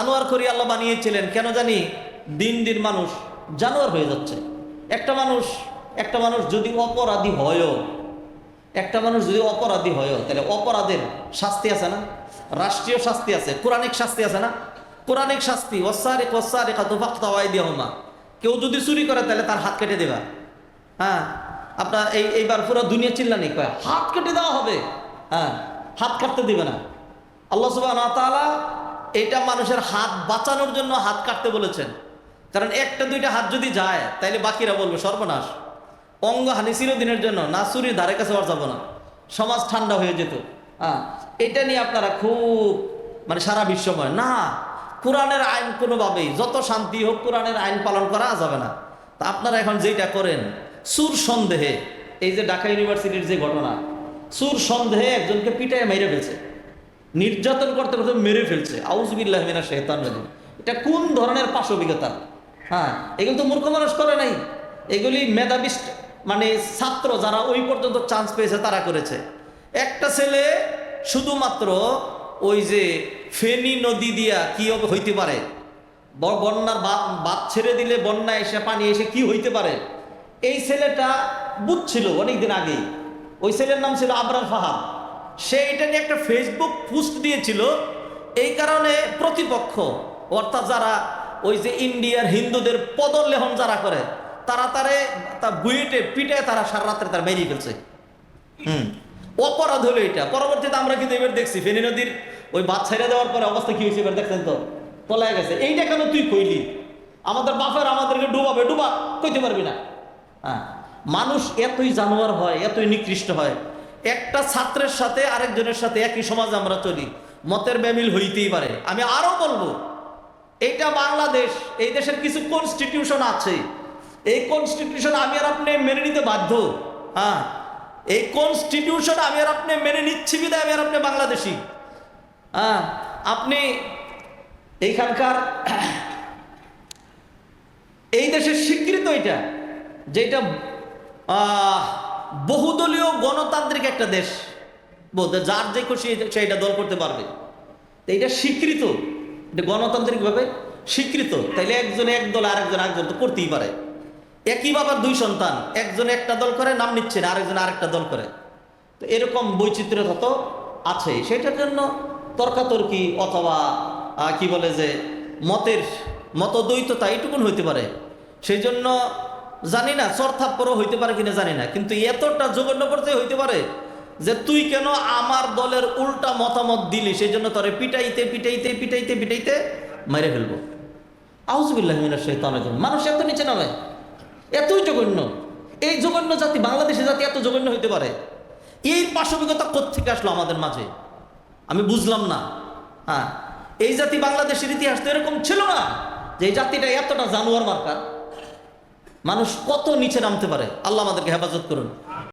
আনোয়ার করি আল্লাহ বানিয়েছিলেন, কেন জানি দিন দিন মানুষ জানোয়ার হয়ে যাচ্ছে। একটা মানুষ একটা মানুষ যদি অপরাধী হয়ও, একটা মানুষ যদি অপরাধী হয়ও, তাহলে অপরাধের শাস্তি আছে না? রাষ্ট্রীয় শাস্তি আছে, কোরআনিক শাস্তি আছে না? কোরআনিক শাস্তি ওসারে ওসারে কাতোফাক্তাওয়াই দিয়ে হমা কেউ যদি চুরি করে, তাহলে তার হাত কেটে দেবা। হ্যাঁ আপনার এই, এইবার পুরো দুনিয়া চিল্লানি, কয়, হাত কেটে দেওয়া হবে। হ্যাঁ হাত কাটতে দিবে না। আল্লাহ সুবাহ তাআলা এটা মানুষের হাত বাঁচানোর জন্য হাত কাটতে বলেছেন। কারণ একটা দুইটা হাত যদি যায়, তাইলে বাকিরা বলবে, সর্বনাশ। অঙ্গহানি চিরদিনের জন্য, না চুরির ধারে কাছে আর যাব না। সমাজ ঠান্ডা হয়ে যেত। হ্যাঁ এটা নিয়ে আপনারা খুব মানে সারা বিশ্বময়। না, কোরআনের আইন কোনোভাবেই, যত শান্তি হোক কোরআনের আইন পালন করা যাবে না। তা আপনারা এখন যেটা করেন, সুর সন্দেহে, এই যে ঢাকা ইউনিভার্সিটির যে ঘটনা, সুর সন্দেহে একজনকে পিটায় মেরে ফেলছে। নির্যাতন করতে করতে মেরে ফেলছে। আউজবিল্লাহ মিনা শেতান রাজিম। এটা কোন ধরনের পাশবিকতা? হ্যাঁ এগুলো তো মূর্খ মানুষ করে নাই। এগুলি মেধাবী st- মানে ছাত্র যারা ওই পর্যন্ত চান্স পেয়েছে, তারা করেছে। একটা ছেলে শুধুমাত্র ওই যে ফেনী নদী দিয়া কি হইতে পারে? বন্যার বা- বাদ ছেড়ে দিলে বন্যা এসে পানি এসে কি হইতে পারে? এই ছেলেটা বুঝছিল অনেকদিন আগেই। ওই ছেলের নাম ছিল আবরার ফাহাদ। সে এটা নিয়ে একটা ফেসবুক পোস্ট দিয়েছিল। এই কারণে প্রতিপক্ষ, অর্থাৎ যারা ওই যে ইন্ডিয়ার হিন্দুদের পদলেহন যারা করে, তারা তারে তা বুয়েটে পিটে তারা সারা রাত্রে তার মেরিয়ে ফেলছে। হুম, অপরাধ হলো এটা। পরবর্তীতে আমরা কিন্তু এবার দেখছি, ফেনী নদীর ওই বাদ ছেড়ে দেওয়ার পরে অবস্থা কি হয়েছে এবার দেখছেন তো? তলায় গেছে। এইটা কেন তুই কইলি? আমাদের বাপের আমাদেরকে ডুবাবে, ডুবা, কইতে পারবি না। হ্যাঁ মানুষ এতই জানোয়ার হয়, এতই নিকৃষ্ট হয় একটা ছাত্রের সাথে আরেকজনের সাথে একই সমাজ আমরা চলি। মতের ব্যামিল হইতেই পারে। আমি আরও বলব এটা বাংলাদেশ, এই দেশের কিছু কনস্টিটিউশন আছে। এই কনস্টিটিউশন আমি আর আপনি মেনে নিতে বাধ্য। হ্যাঁ এই কনস্টিটিউশন আমি আর আপনি মেনে নিচ্ছি বিদায় আমি আর আপনি বাংলাদেশি। হ্যাঁ আপনি এইখানকার এই দেশের স্বীকৃত এটা, যেটা বহুদলীয় গণতান্ত্রিক একটা দেশ বলতে যার যে খুশি সে এটা দল করতে পারবে। এটা স্বীকৃত, এটা গণতান্ত্রিকভাবে স্বীকৃত। তাইলে একজন এক দল, আরেকজন আরেকজন তো করতেই পারে। একই বাবার দুই সন্তান, একজন একটা দল করে, নাম নিচ্ছে না, আরেকজন আরেকটা দল করে। তো এরকম বৈচিত্র্যতা তো আছে। সেটার জন্য তর্কাতর্কি অথবা কি বলে যে, মতের মতদ্বৈততা এইটুকুন হইতে পারে। সেই জন্য জানি না চরথাপ্পরও হইতে পারে কিনা জানি না, কিন্তু এতটা জঘন্য পর্যায়ে হইতে পারে যে তুই কেন আমার দলের উল্টা মতামত দিলি? সেই জন্য তোরে পিটাইতে পিটাইতে পিটাইতে পিটাইতে মেরে ফেলব। আউজবিল্লাহ মানুষ এত নিচে নামে, এতই জঘন্য। এই জঘন্য জাতি বাংলাদেশের জাতি এত জঘন্য হইতে পারে। এই পাশবিকতা কোথেকে আসলো আমাদের মাঝে? আমি বুঝলাম না। হ্যাঁ এই জাতি বাংলাদেশের ইতিহাস তো এরকম ছিল না যে এই জাতিটা এতটা জানোয়ার মার্কা মানুষ কত নিচে নামতে পারে? আল্লাহ আমাদেরকে হেফাজত করুন।